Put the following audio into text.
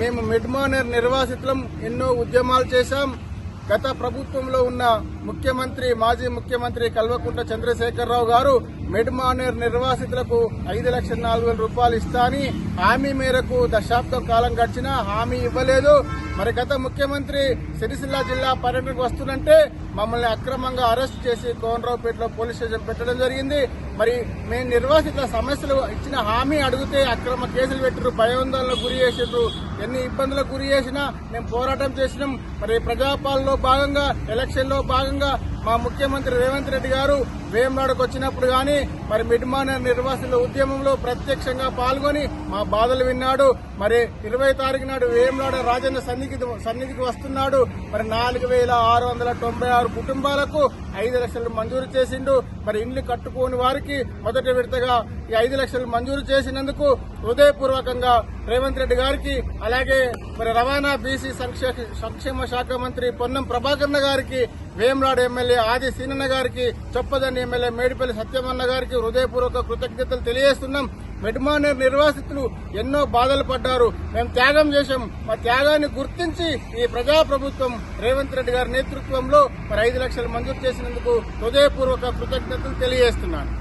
మేము మిడ్మానేర్ నిర్వాసితులం ఎన్నో ఉద్యమాలు చేశాం. గత ప్రభుత్వంలో ఉన్న ముఖ్యమంత్రి మాజీ ముఖ్యమంత్రి కల్వకుంట్ల చంద్రశేఖరరావు గారు మిడ్మానేర్ నిర్వాసితులకు ఐదు లక్షల నాలుగు వేల రూపాయలు ఇస్తా అని హామీ మేరకు దశాబ్దం కాలం గడిచినా హామీ ఇవ్వలేదు. మరి గత ముఖ్యమంత్రి సిరిసిల్ల జిల్లా పర్యటనకు వస్తుందంటే మమ్మల్ని అక్రమంగా అరెస్ట్ చేసి కోనరావుపేటలో పోలీస్ స్టేషన్ పెట్టడం జరిగింది. మరి మేము నిర్వాసిత సమస్యలు ఇచ్చిన హామీ అడిగితే అక్రమ కేసులు పెట్టిరు భయోందోళనకు గురి చేసిండ్రు ఎన్ని ఇబ్బందులకు గురి చేసినా మేము పోరాటం చేసినాం. మరి ప్రజాపాలనలో భాగంగా ఎలక్షన్లో భాగంగా మా ముఖ్యమంత్రి రేవంత్ రెడ్డి గారు వేమనాడుకు వచ్చినప్పుడు గాని మరి మిడ్మాన నిర్వాసుల ఉద్యమంలో ప్రత్యక్షంగా పాల్గొని మా బాధలు విన్నాడు. మరి ఇరవై తారీఖు నాడు వేమనాడు రాజన్న సన్నిధి సన్నిధికి వస్తున్నాడు. మరి నాలుగు వేల ఆరు వందల తొంభై ఆరు కుటుంబాలకు ఐదు లక్షలు మంజూరు చేసిండు. మరి ఇండ్లు కట్టుకోని వారికి మొదటి విడతగా ఈ ఐదు లక్షలు మంజూరు చేసినందుకు హృదయపూర్వకంగా రేవంత్ రెడ్డి గారికి అలాగే మరి రవాణా బీసీ సంక్షేమ శాఖ మంత్రి పొన్నం ప్రభాకర్ గారికి వేమనాడు ఎమ్మెల్యే ఆది సీనన్న గారికి చొప్పదండి ఎమ్మెల్యే మేడిపల్లి సత్యమన్న గారికి హృదయపూర్వక కృతజ్ఞతలు తెలియజేస్తున్నాం. మెడ్మానేర్ నిర్వాసితులు ఎన్నో బాధలు పడ్డారు. మేము త్యాగం చేశాం. మా త్యాగాన్ని గుర్తించి ఈ ప్రజాప్రభుత్వం రేవంత్ రెడ్డి గారి నేతృత్వంలో మరి ఐదు లక్షలు మంజూరు చేసినందుకు హృదయపూర్వక కృతజ్ఞతలు తెలియజేస్తున్నాను.